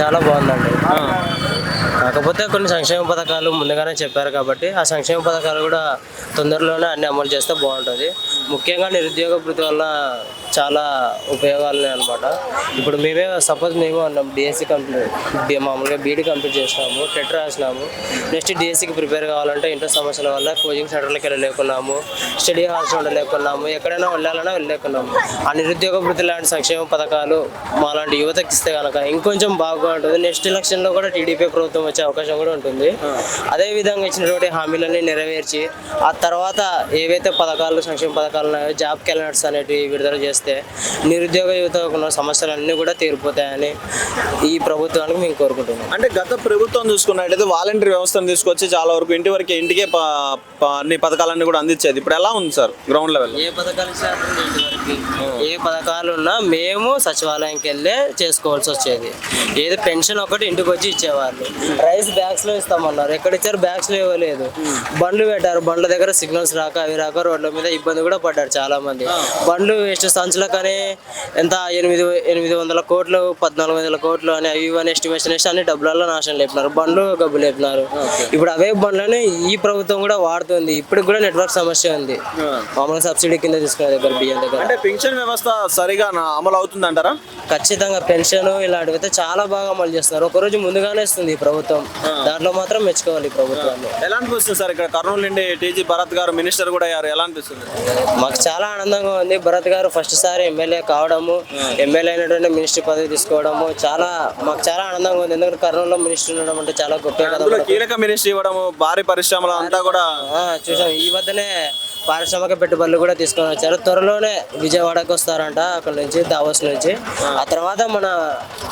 చాలా బాగుందండి. కాకపోతే కొన్ని సంక్షేమ పథకాలు ముందుగానే చెప్పారు కాబట్టి ఆ సంక్షేమ పథకాలు కూడా తొందరలోనే అన్ని అమలు చేస్తే బాగుంటుంది. ముఖ్యంగా నిరుద్యోగ వృత్తి వల్ల చాలా ఉపయోగాలు అనమాట ఇప్పుడు మేమే సపోజ్ మేము అన్నాం డిఎస్సి కంప్లీట్ మామూలుగా బీడీ కంప్లీట్ చేసినాము టెట్ రాసినాము. నెక్స్ట్ డిఎస్సికి ప్రిపేర్ కావాలంటే ఇంటర్ సమస్యల వల్ల కోచింగ్ సెంటర్లకు వెళ్ళలేకున్నాము స్టడీ హాల్స్ ఉండలేకున్నాము ఎక్కడైనా వెళ్ళాలన్నా వెళ్ళలేకున్నాము. ఆ నిరుద్యోగ వృత్తి లాంటి సంక్షేమ పథకాలు మాలాంటి యువతకి ఇస్తే కనుక ఇంకొంచెం బాగుంటుంది. నెక్స్ట్ ఎలక్షన్లో కూడా టీడీపీ ప్రభుత్వం వచ్చే అవకాశం కూడా ఉంటుంది. అదే విధంగా ఇచ్చినటువంటి హామీలన్నీ నెరవేర్చి ఆ తర్వాత ఏవైతే పథకాలు సంక్షేమ పథకాలు ఉన్నాయో జాబ్ క్యాలెండర్స్ అనేటివి విడుదల చేస్తే నిరుద్యోగ యువతకు ఉన్న సమస్యలన్నీ కూడా తీరిపోతాయని ఈ ప్రభుత్వానికి మేము కోరుకుంటున్నాం. అంటే గత ప్రభుత్వం చూసుకున్నట్టయితే వాలంటీర్ వ్యవస్థను తీసుకొచ్చి చాలా వరకు ఇంటి వరకు ఇంటికే అన్ని పథకాలన్నీ కూడా అందించేది. ఇప్పుడు ఎలా ఉంది సార్ గ్రౌండ్ లెవెల్ ఏ పథకాలు? ఏ పథకాలు ఉన్నా మేము సచివాలయంకి వెళ్ళే చేసుకోవాల్సి వచ్చేది. ఏదో పెన్షన్ ఒకటి ఇంటికి వచ్చి ఇచ్చేవాళ్ళు. రైస్ బ్యాగ్స్లో ఇస్తామన్నారు. ఎక్కడ ఇచ్చారు? బ్యాగ్స్లో ఇవ్వలేదు. బండ్లు పెట్టారు. బండ్ల దగ్గర సిగ్నల్స్ రాక అవి రాక రోడ్ల మీద ఇబ్బంది కూడా పడ్డారు చాలా మంది బండ్లు వేస్ట్ సంచులకని ఎంత? ఎనిమిది ఎనిమిది వందల కోట్లు పద్నాలుగు వందల కోట్లు అని అవి ఇవన్నీ ఎస్టిమేషన్ వేసి అన్ని డబ్బులలో నాశనం లేపినారు. బండ్లు గబ్బు లేపినారు. ఇప్పుడు అవే బండ్లని ఈ ప్రభుత్వం కూడా వాడుతుంది. ఇప్పుడు కూడా నెట్వర్క్ సమస్య ఉంది. మామూలుగా సబ్సిడీ కింద తీసుకునే దగ్గర బియ్యం దగ్గర. అంటే పెన్షన్ వ్యవస్థ సరిగా అమలు అవుతుంది అంటారా ఖచ్చితంగా పెన్షన్ ఇలాంటివి అయితే చాలా బాగా అమలు చేస్తున్నారు. ఒక రోజు ముందుగానే ఇస్తుంది ఈ ప్రభుత్వం. దాంట్లో మాత్రం మెచ్చుకోవాలి ప్రభుత్వాన్ని. ఎలా అనిపిస్తుంది సార్ ఇక్కడ కర్నూలు నుండి టీజీ భరత్ గారు మినిస్టర్ కూడా అయ్యారు? ఎలా అనిపిస్తుంది? మాకు చాలా ఆనందంగా ఉంది. భరత్ గారు ఫస్ట్ సారి ఎమ్మెల్యే కావడము ఎమ్మెల్యే అయినటువంటి మినిస్టర్ పదవి తీసుకోవడము చాలా మాకు చాలా ఆనందంగా ఉంది. ఎందుకంటే కర్నూలులో మినిస్టర్ ఉండడం అంటే చాలా గొప్ప కదా కీలక మినిస్టర్ ఇవ్వడము భారీ పరిశ్రమలు అంతా కూడా చూసాం. ఈ మధ్యనే పారిశ్రామిక పెట్టుబడులు కూడా తీసుకొని వచ్చారు. త్వరలోనే విజయవాడకు వస్తారంట అక్కడ నుంచి దావోస్ నుంచి. ఆ. తర్వాత మన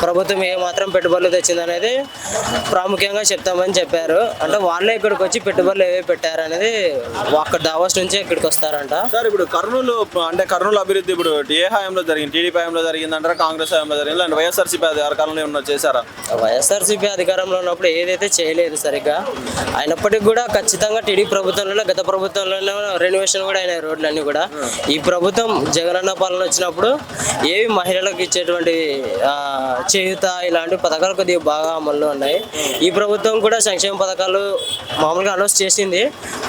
ప్రభుత్వం ఏ మాత్రం పెట్టుబడులు తెచ్చిందనేది ప్రాముఖ్యంగా చెప్తామని చెప్పారు. అంటే వాళ్ళే ఇక్కడికి వచ్చి పెట్టుబడులు ఏవే పెట్టారు అనేది అక్కడ దావోస్ నుంచి ఇక్కడికి వస్తారంట. సార్ ఇప్పుడు కర్నూలు అంటే కర్నూలు అభివృద్ధి ఇప్పుడు ఏ హయాంలో జరిగింది టీడీపీ హయాంలో జరిగింది అంటారా కాంగ్రెస్ హయాంలో జరిగింది అంటే వైఎస్ఆర్సీపీ అధికారంలో ఉన్న చేశారా? వైఎస్ఆర్సీపీ అధికారంలో ఉన్నప్పుడు ఏదైతే చేయలేదు సరిగ్గా అయినప్పటికీ కూడా ఖచ్చితంగా టీడీ ప్రభుత్వంలోనే గత ప్రభుత్వంలోనే రెనోవేషన్ కూడా అయినాయి రోడ్లన్నీ కూడా. ఈ ప్రభుత్వం జగనన్న పాలన వచ్చినప్పుడు ఏవి మహిళలకు ఇచ్చేటువంటి చేయుత ఇలాంటి పథకాలు కొద్దిగా బాగా అమల్లో ఉన్నాయి. ఈ ప్రభుత్వం కూడా సంక్షేమ పథకాలు మామూలుగా అనౌన్స్ చేసింది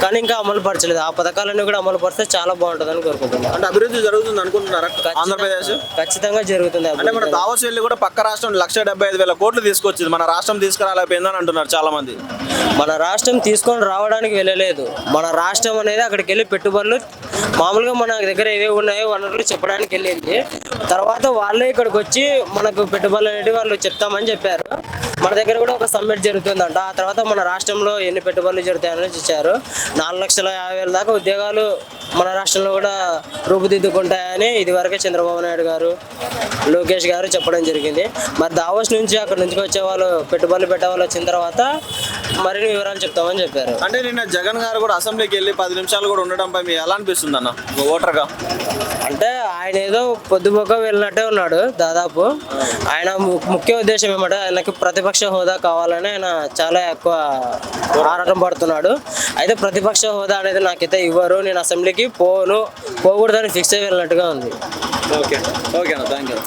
కానీ ఇంకా అమలు పరచలేదు. ఆ పథకాలన్నీ కూడా అమలు పరిస్తే చాలా బాగుంటుందని కోరుకుంటున్నాను అంటే అభివృద్ధి జరుగుతుంది అనుకుంటున్నారా ఆంధ్రప్రదేశ్? ఖచ్చితంగా జరుగుతుంది అంటే. మన దావోస్ వెళ్ళి కూడా పక్క రాష్ట్రం లక్ష డెబ్బై ఐదు వేల కోట్లు తీసుకొచ్చింది. మన రాష్ట్రం తీసుకురాలేకపోయిందని అంటున్నారు చాలా మంది మన రాష్ట్రం తీసుకొని రావడానికి వెళ్ళలేదు. మన రాష్ట్రం అనేది అక్కడికి వెళ్ళి పెట్టుబడులు. మామూలుగా మన దగ్గర ఏవే ఉన్నాయో వనరులు చెప్పడానికి వెళ్ళింది. తర్వాత వాళ్ళే ఇక్కడికి వచ్చి మనకు పెట్టుబడులు అనేవి వాళ్ళు చెప్తామని చెప్పారు. మన దగ్గర కూడా ఒక సమ్మిట్ జరుగుతుందంట. ఆ తర్వాత మన రాష్ట్రంలో ఎన్ని పెట్టుబడులు జరుగుతాయని ఇచ్చారు నాలుగు లక్షల యాభై వేల దాకా ఉద్యోగాలు మన రాష్ట్రంలో కూడా రూపుదిద్దుకుంటాయని ఇదివరకే చంద్రబాబు నాయుడు గారు లోకేష్ గారు చెప్పడం జరిగింది. మరి దావోస్ నుంచి అక్కడ నుంచి వచ్చే వాళ్ళు పెట్టుబడులు పెట్టే వాళ్ళు వచ్చిన తర్వాత మరిన్ని వివరాలు చెప్తామని చెప్పారు. అంటే నిన్న జగన్ గారు కూడా అసెంబ్లీకి వెళ్ళి పది నిమిషాలు కూడా ఉండడంపై మీకు ఎలా అనిపిస్తుంది అన్న? ఓటర్గా? అంటే ఆయన ఏదో పొద్దుపోక వెళ్ళినట్టే ఉన్నాడు దాదాపు. ఆయన ము- ముఖ్య ఉద్దేశం ఏమంటే ఆయనకి ప్రతిపక్ష హోదా కావాలని ఆయన చాలా ఎక్కువ ఆరాటం పడుతున్నాడు. అయితే ప్రతిపక్ష హోదా అనేది నాకైతే ఇవ్వరు. నేను అసెంబ్లీకి పోను పోకూడదని ఫిక్స్ అయి వెళ్ళినట్టుగా ఉంది. ఓకే. ఓకే అన్న థ్యాంక్ యూ